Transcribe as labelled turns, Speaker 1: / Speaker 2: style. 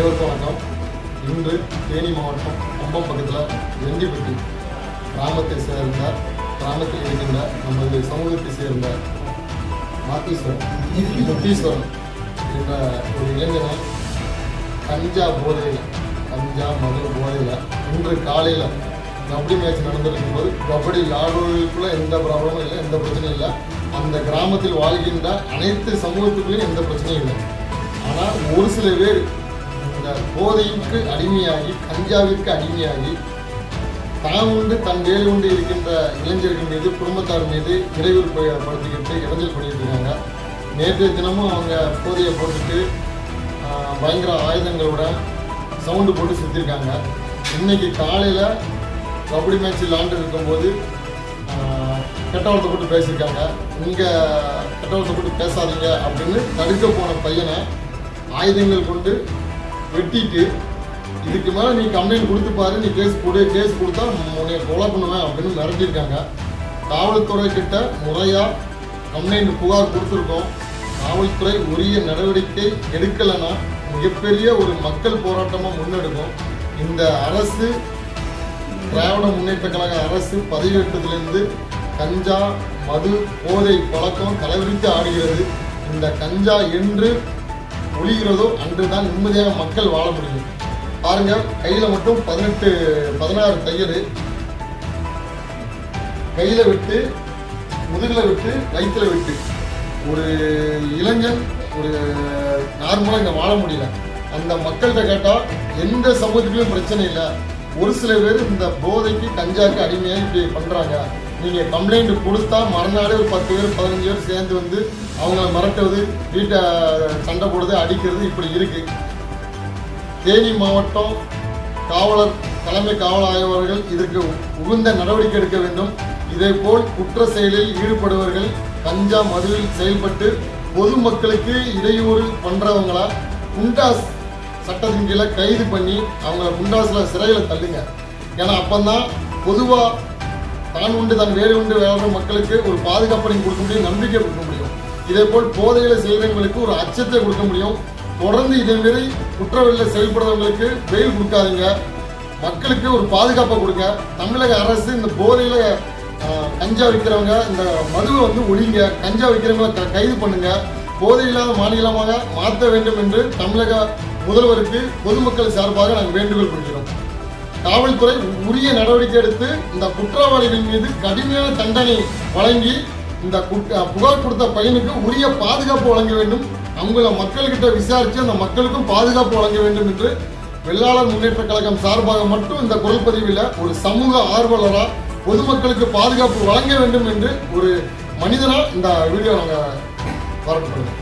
Speaker 1: அனைவருக்கும் வணக்கம் இன்று தேனி மாவட்டம் கம்பம் பக்கத்தில் வெண்டிப்பட்டி கிராமத்தை சேர்ந்த கிராமத்தில் இருக்கின்ற நமது சமூகத்தை சேர்ந்த மாத்தீஸ்வரன். முத்தீஸ்வரன் என்ற ஒரு இளைஞனை கஞ்சா போதையில் கஞ்சா மது போதையில் இன்று காலையில் கபடி மேட்ச் நடந்திருக்கும் போது கபடி விளையாடுவதற்குள்ள எந்த ப்ராப்ளமும் இல்லை எந்த பிரச்சனையும் இல்லை. அந்த கிராமத்தில் வாழ்கின்ற அனைத்து சமூகத்துக்குள்ளேயும் எந்த பிரச்சனையும் இல்லை. ஆனால் ஒரு சில பேர் போதைக்கு அடிமையாகி கஞ்சாவிற்கு அடிமையாகி தான் உண்டு தன் வேலை உண்டு இருக்கின்ற இளைஞர்கள் மீது குடும்பத்தார் மீது இடையூறு படுத்திக்கிட்டு இடைஞ்சல் பண்ணிட்டு இருக்காங்க நேற்றைய தினமும் அவங்க போதையை போட்டுட்டு பயங்கர ஆயுதங்களோட சவுண்டு போட்டு சுற்றிருக்காங்க இன்னைக்கு காலையில் கபடி மேட்ச் விளாண்டு இருக்கும்போது கெட்டவளத்தை போட்டு பேசியிருக்காங்க. இங்கே கெட்டவளத்தை போட்டு பேசாதீங்க அப்படின்னு தடுக்க போன பையனை ஆயுதங்கள் கொண்டு வெட்டிட்டு இதுக்கு மேலே நீ கம்ப்ளைண்ட் கொடுத்து பாரு நீ கேஸ் கொடு கேஸ் கொடுத்தா உன்னை கொலை பண்ணுவேன் அப்படின்னு மிரட்டியிருக்காங்க. காவல்துறை கிட்ட முறையாக கம்ப்ளைண்ட் புகார் கொடுத்துருக்கோம். காவல்துறை உரிய நடவடிக்கை எடுக்கலைன்னா மிகப்பெரிய ஒரு மக்கள் போராட்டமாக முன்னெடுக்கும். இந்த அரசு திராவிட முன்னேற்ற கழக அரசு பதவியேற்றதிலிருந்து கஞ்சா மது போதை பழக்கம் தலைவிரித்து ஆடுகிறது. இந்த கஞ்சா என்று ஒழிகிறதோ அன்றுதான் நிம்மதியாக மக்கள் வாழ முடியும். பாருங்க கையில் மட்டும் பதினெட்டு பதினாறு தையல். கையில் விட்டு முதுகில் விட்டு வயிற்றுல விட்டு. ஒரு இளைஞன் ஒரு நார்மலாக இங்கே வாழ முடியல. அந்த மக்கள்கிட்ட கேட்டால் எந்த சமூகத்துக்குமே பிரச்சனை இல்லை. ஒரு சில பேர் இந்த போதைக்கு கஞ்சாக்கு அடிமையாக இப்படி பண்ணுறாங்க நீங்கள் கம்ப்ளைண்ட் கொடுத்தா மறுநாளே ஒரு பத்து பேர் பதினஞ்சு பேர் சேர்ந்து வந்து அவங்கள மிரட்டுவது வீட்டை சண்டை போடுறது அடிக்கிறது இப்படி இருக்குது தேனி மாவட்டம் காவலர் தலைமை காவல் ஆய்வாளர்கள் இதற்கு உகுந்த நடவடிக்கை எடுக்க வேண்டும். இதேபோல் குற்ற செயலில் ஈடுபடுபவர்கள் கஞ்சா மதுவில் செயல்பட்டு பொதுமக்களுக்கு இடையூறு பண்ணுறவங்களா குண்டாஸ் சட்டத்தின் கீழே கைது பண்ணி அவங்கள குண்டாஸில் சிறையில் தள்ளுங்க. ஏன்னா தான் பொதுவாக தான் உண்டு தன் வேலை உண்டு வாழ்ற மக்களுக்கு ஒரு பாதுகாப்பை நீங்கள் கொடுக்க முடியும் நம்பிக்கை கொடுக்க முடியும். இதே போல் போதைகளை செய்கிறவங்களுக்கு ஒரு அச்சத்தை கொடுக்க முடியும். தொடர்ந்து இதேமாரி குற்றவெளியில் செயல்படுறவங்களுக்கு வெயில் கொடுக்காதீங்க. மக்களுக்கு ஒரு பாதுகாப்பை கொடுங்க. தமிழக அரசு இந்த போதையில் கஞ்சா விற்கிறவங்க இந்த மதுவை வந்து ஒழிங்க. கஞ்சா விற்கிறவங்களை க- கைது பண்ணுங்க. போதை இல்லாத மாநிலமாக மாற்ற வேண்டும் என்று தமிழக முதல்வருக்கு பொதுமக்கள் சார்பாக நாங்கள் வேண்டுகோள் கொள்கிறோம் காவல்துறை உரிய நடவடிக்கை எடுத்து இந்த குற்றவாளிகள் மீது கடுமையான தண்டனை வழங்கி இந்த குற்ற- புகார் கொடுத்த பையனுக்கு உரிய பாதுகாப்பு வழங்க வேண்டும். அவங்கள மக்கள்கிட்ட விசாரித்து அந்த மக்களுக்கும் பாதுகாப்பு வழங்க வேண்டும் என்று வெள்ளாளர் முன்னேற்ற கழகம் சார்பாக மட்டும் இந்த குரல் பதிவில் ஒரு சமூக ஆர்வலராக பொதுமக்களுக்கு பாதுகாப்பு வழங்க வேண்டும் என்று ஒரு மனிதனாக இந்த வீடியோ நாங்கள் வரப்படுறோம்